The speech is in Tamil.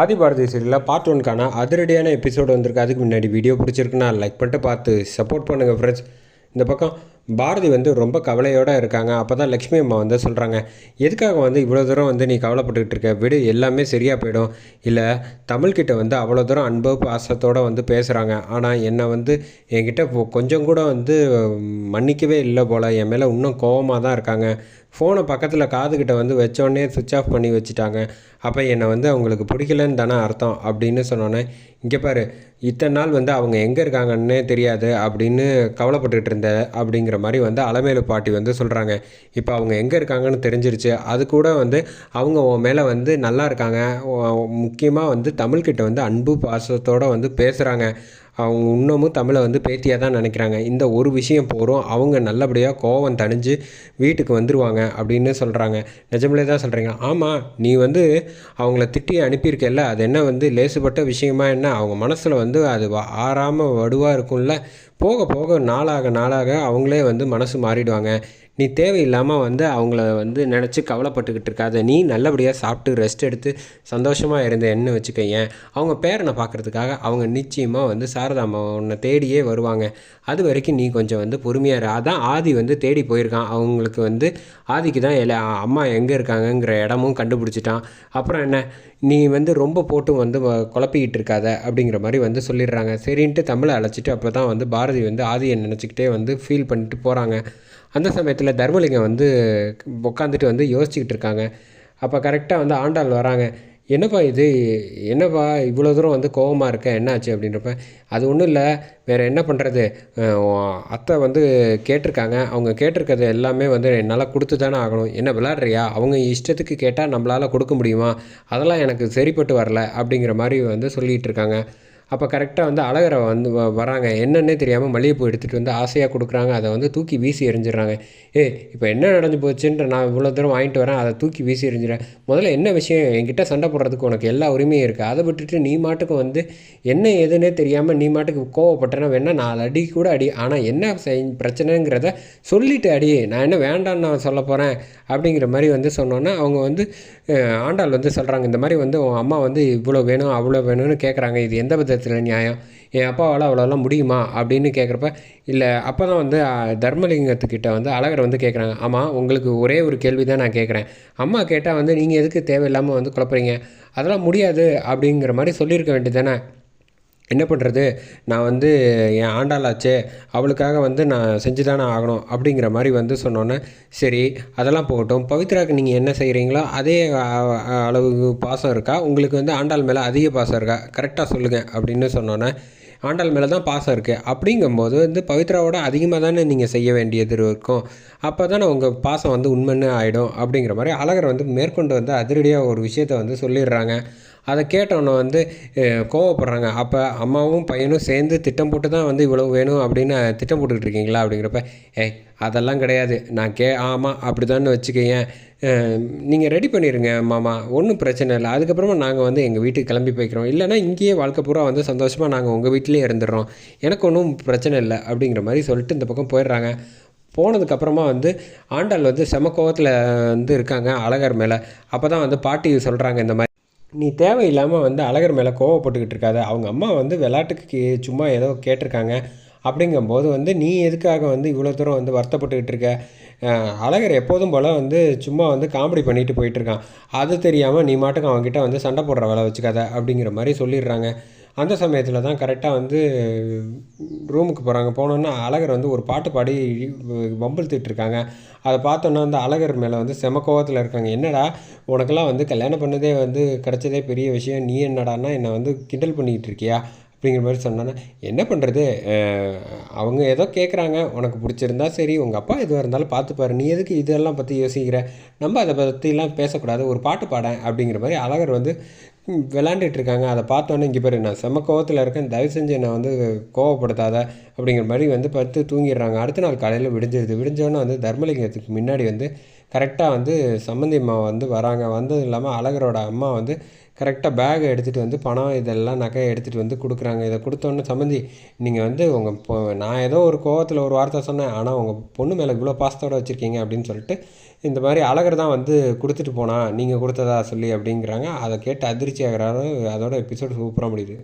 ஆதி பாரதி சீரியலில் பார்ட் ஒன்க்கான அதிரடியான எபிசோடு வந்திருக்கு. அதுக்கு முன்னாடி வீடியோ பிடிச்சிருக்குன்னா லைக் பண்ணிட்டு பார்த்து சப்போர்ட் பண்ணுங்கள் ஃப்ரெண்ட்ஸ் இந்த பக்கம் பாரதி வந்து ரொம்ப கவலையோடு இருக்காங்க. அப்போ தான் லக்ஷ்மி அம்மா வந்து சொல்கிறாங்க எதுக்காக வந்து இவ்வளோ தூரம் வந்து நீ கவலைப்பட்டுக்கிட்டு இருக்க? விடு எல்லாமே சரியாக போயிடும். இல்லை தமிழ்கிட்ட வந்து அவ்வளோ தூரம் அன்பு பாசத்தோடு வந்து பேசுகிறாங்க ஆனால் என்னை வந்து என்கிட்ட கொஞ்சம் கூட வந்து மன்னிக்கவே இல்லை போல். என் மேலே இன்னும் கோவமாக தான் இருக்காங்க. ஃபோனை பக்கத்தில் காதுகிட்ட வந்து வச்சோடனே சுவிட்ச் ஆஃப் பண்ணி வச்சுட்டாங்க. அப்போ என்னை வந்து அவங்களுக்கு பிடிக்கலன்னு தானே அர்த்தம் அப்படின்னு சொன்னோன்னே இங்கே பாரு இத்தனை நாள் வந்து அவங்க எங்கே இருக்காங்கன்னே தெரியாது அப்படின்னு கவலைப்பட்டுட்டு இருந்த அப்படிங்கிற மாதிரி வந்து அலமேலு பாட்டி வந்து சொல்கிறாங்க இப்போ அவங்க எங்கே இருக்காங்கன்னு தெரிஞ்சிருச்சு. அது கூட வந்து அவங்க உன் மேலே வந்து நல்லா இருக்காங்க. முக்கியமாக வந்து தமிழ்கிட்ட வந்து அன்பு பாசத்தோடு வந்து பேசுகிறாங்க அவங்க இன்னமும் தமிழை வந்து பேத்தியாக தான் நினைக்கிறாங்க. இந்த ஒரு விஷயம் போகிறோம் அவங்க நல்லபடியாக கோவம் தணிஞ்சு வீட்டுக்கு வந்துடுவாங்க அப்படின்னு சொல்கிறாங்க நிஜமலே தான் சொல்கிறீங்க ஆமாம் நீ வந்து அவங்கள திட்டி அனுப்பியிருக்கல அது என்ன வந்து லேசுப்பட்ட விஷயமா என்ன? அவங்க மனசில் வந்து அது ஆறாமல் வடுவாக இருக்கும்ல. போக போக நாளாக நாளாக அவங்களே வந்து மனசு மாறிடுவாங்க. நீ தேவையில்லாமல் வந்து அவங்கள வந்து நினச்சி கவலைப்பட்டுக்கிட்டு இருக்காத. நீ நல்லபடியாக சாப்பிட்டு ரெஸ்ட் எடுத்து சந்தோஷமாக இருந்த என்ன வச்சுக்கையன். அவங்க பேரனை பார்க்குறதுக்காக அவங்க நிச்சயமாக வந்து சாரதாம்மா உன்னை தேடியே வருவாங்க. அது வரைக்கும் நீ கொஞ்சம் வந்து பொறுமையாக இரு. அதான் ஆதி வந்து தேடி போயிருக்கான். அவங்களுக்கு வந்து ஆதிக்கு தான் எல்லா அம்மா எங்கே இருக்காங்கங்கிற இடமும் கண்டுபிடிச்சிட்டான். அப்புறம் என்ன? நீ வந்து ரொம்ப போட்டு வந்து குழப்பிக்கிட்டு இருக்காத. அப்படிங்கிற மாதிரி வந்து சொல்லிடுறாங்க. சரின்ட்டு தமிழை அழைச்சிட்டு அப்போ தான் வந்து பாரதி வந்து ஆதியை நினச்சிக்கிட்டே வந்து ஃபீல் பண்ணிட்டு போகிறாங்க அந்த சமயத்தில் தர்மலிங்கம் வந்து உட்காந்துட்டு வந்து யோசிச்சுக்கிட்டு இருக்காங்க. அப்போ கரெக்டாக வந்து ஆண்டாள் வராங்க. என்னப்பா இது? என்னப்பா இவ்வளோ தூரம் வந்து கோவமாக இருக்க? என்னாச்சு அப்படின்றப்ப அது ஒன்றும் இல்லை. வேறு என்ன பண்ணுறது அத்தை வந்து கேட்டிருக்காங்க. அவங்க கேட்டிருக்கிறது எல்லாமே வந்து என்னால் கொடுத்து தானே ஆகணும். என்ன விளாட்றியா அவங்க இஷ்டத்துக்கு கேட்டால் நம்மளால் கொடுக்க முடியுமா? அதெல்லாம் எனக்கு சரிப்பட்டு வரல அப்படிங்கிற மாதிரி வந்து சொல்லிகிட்டு இருக்காங்க. அப்போ கரெக்டாக வந்து அழகரை வந்து வராங்க. என்னன்னே தெரியாமல் மல்லிகைப்பூ எடுத்துகிட்டு வந்து ஆசையாக கொடுக்குறாங்க. அதை வந்து தூக்கி வீசி எறிஞ்சிடுறாங்க. ஏ இப்போ என்ன நடந்து போச்சுன்ற நான் இவ்வளோ தூரம் வாங்கிட்டு வரேன். அதை தூக்கி வீசி எறிஞ்சிடறேன். முதல்ல என்ன விஷயம்? என்கிட்ட சண்டை போடுறதுக்கு உனக்கு எல்லா உரிமையும் இருக்குது அதை விட்டுட்டு நீ மாட்டுக்கு வந்து என்ன எதுன்னே தெரியாமல் நீ மாட்டுக்கு கோவப்பட்டேன்னா வேணால் நாலு அடி கூட அடி. ஆனால் என்ன பிரச்சனைங்கிறத சொல்லிட்டு அடி. நான் என்ன வேண்டாம்னு நான் சொல்ல போகிறேன் அப்படிங்கிற மாதிரி வந்து சொன்னோன்னா அவங்க வந்து ஆண்டாள் வந்து சொல்கிறாங்க இந்த மாதிரி வந்து உன் அம்மா வந்து இவ்வளோ வேணும் அவ்வளோ வேணும்னு கேட்குறாங்க இது எந்த இடத்துல நியாயம். என் அப்பாவால் அவ்வளோலாம் முடியுமா? அப்படின்னு கேட்குறப்ப இல்லை அப்போ தான் வந்து தர்மலிங்கத்துக்கிட்ட வந்து அழகர் வந்து கேட்குறாங்க ஆமாம் உங்களுக்கு ஒரே ஒரு கேள்வி தான் நான் கேட்குறேன் அம்மா கேட்டால் வந்து நீங்கள் எதுக்கு தேவையில்லாமல் வந்து குழப்பறீங்க? அதெல்லாம் முடியாது. அப்படிங்கிற மாதிரி சொல்லியிருக்க வேண்டியது தானே என்ன பண்ணுறது நான் வந்து என் ஆண்டாளாச்சே அவளுக்காக வந்து நான் செஞ்சு தானே ஆகணும் அப்படிங்கிற மாதிரி வந்து சொன்னோன்னே சரி அதெல்லாம் போகட்டும். பவித்ராவுக்கு நீங்கள் என்ன செய்கிறீங்களோ அதே அளவு பாசம் இருக்கா? உங்களுக்கு வந்து ஆண்டாள் மேலே அதிக பாசம் இருக்கா? கரெக்டாக சொல்லுங்கள் அப்படின்னு சொன்னோன்னே ஆண்டாள் மேலே தான் பாசம் இருக்குது அப்படிங்கும்போது வந்து பவித்ராவோட அதிகமாக தானே நீங்கள் செய்ய வேண்டியது இருக்கும். அப்போ தானே உங்கள் பாசம் வந்து உண்மைன்னு ஆகிடும் அப்படிங்கிற மாதிரி அழகர் வந்து மேற்கொண்டு வந்து அதிரடியாக ஒரு விஷயத்தை வந்து சொல்லிடுறாங்க. அதை கேட்டோன்னே வந்து கோவப்படுறாங்க. அப்போ அம்மாவும் பையனும் சேர்ந்து திட்டம் போட்டு தான் வந்து இவ்வளோ வேணும் அப்படின்னு திட்டம் போட்டுக்கிட்டு இருக்கீங்களா? அப்படிங்கிறப்ப ஏய் அதெல்லாம் கிடையாது. நான் கே ஆமாம் அப்படி தான் வச்சுக்கேன் நீங்கள் ரெடி பண்ணிடுங்க மாமா. ஒன்றும் பிரச்சனை இல்லை. அதுக்கப்புறமா நாங்கள் வந்து எங்கள் வீட்டுக்கு கிளம்பி போய்க்கிறோம். இல்லைனா இங்கேயே வாழ்க்கை பூரா வந்து சந்தோஷமாக நாங்கள் உங்கள் வீட்டிலே இருந்துடுறோம். எனக்கு ஒன்றும் பிரச்சனை இல்லை. அப்படிங்கிற மாதிரி சொல்லிட்டு இந்த பக்கம் போயிடுறாங்க. போனதுக்கப்புறமா வந்து ஆண்டாள் வந்து செம கோவத்தில் வந்து இருக்காங்க அழகர் மேலே. அப்போ தான் வந்து பாட்டி சொல்கிறாங்க இந்த மாதிரி நீ தேவையில்லாமல் வந்து அழகர் மேலே கோவப்பட்டுக்கிட்டு இருக்காத. அவங்க அம்மா வந்து விளாட்டுக்கு சும்மா ஏதோ கேட்டிருக்காங்க. அப்படிங்கும்போது வந்து நீ எதுக்காக வந்து இவ்வளோ தூரம் வந்து வருத்தப்பட்டுக்கிட்டு இருக்க? அழகர் எப்போதும் போல் வந்து சும்மா வந்து காமெடி பண்ணிட்டு போயிட்டுருக்கான் அது தெரியாமல் நீ மாட்டுக்கு அவங்ககிட்ட வந்து சண்டை போடுற வேலை வச்சுக்காத அப்படிங்கிற மாதிரி சொல்லிடுறாங்க. அந்த சமயத்தில் தான் கரெக்டாக வந்து ரூமுக்கு போகிறாங்க போனோன்னா அழகர் வந்து ஒரு பாட்டு பாடி வம்பிழுத்துட்ருக்காங்க அதை பார்த்தோன்னா அந்த அழகர் மேலே வந்து செம கோவத்தில் இருக்காங்க. என்னடா உனக்கெல்லாம் வந்து கல்யாணம் பண்ணதே வந்து கிடச்சதே பெரிய விஷயம். நீ என்னடான்னா என்னை வந்து கிண்டல் பண்ணிக்கிட்டு இருக்கியா? அப்படிங்கிற மாதிரி சொன்னோன்னா என்ன பண்ணுறது அவங்க ஏதோ கேட்குறாங்க உனக்கு பிடிச்சிருந்தா சரி உங்கள் அப்பா எதுவாக இருந்தாலும் பார்த்துப்பாரு நீ எதுக்கு இதெல்லாம் பற்றி யோசிக்கிற? நம்ம அதை பற்றிலாம் பேசக்கூடாது. ஒரு பாட்டு பாடேன் அப்படிங்கிற மாதிரி அழகர் வந்து விளாண்டுட்டு இருக்காங்க. அதை பார்த்தோன்னே இங்கே பாரு நான் செம கோவத்தில் இருக்கேன். தயவு செஞ்சு என்னை வந்து கோவப்படுத்தாத அப்படிங்கிற மாதிரி வந்து பத்து தூங்கிடுறாங்க. அடுத்த நாள் காலையில் விடிஞ்சிருது. விடிஞ்சோன்னே வந்து தர்மலிங்கத்துக்கு முன்னாடி வந்து கரெக்டாக வந்து சம்மந்தி அம்மா வந்து வராங்க. வந்ததும் இல்லாமல் அழகரோட அம்மா வந்து கரெக்டாக பேகை எடுத்துகிட்டு வந்து பணம் இதெல்லாம் நகையை எடுத்துகிட்டு வந்து கொடுக்குறாங்க. இதை கொடுத்தோன்னே சம்மந்தி நீங்கள் வந்து உங்கள் பொ நான் ஏதோ ஒரு கோவத்தில் ஒரு வார்த்தை சொன்னேன். ஆனால் உங்கள் பொண்ணு மேலே இவ்வளோ பாசத்தோடு வச்சுருக்கீங்க அப்படின்னு சொல்லிட்டு இந்த மாதிரி அழகர் தான் வந்து கொடுத்துட்டு போனா நீங்கள் கொடுத்ததா சொல்லி அப்படிங்கிறாங்க. அதை கேட்டு அதிர்ச்சி ஆகிறாரு. அதோட எபிசோடு சூப்பராக முடியுது.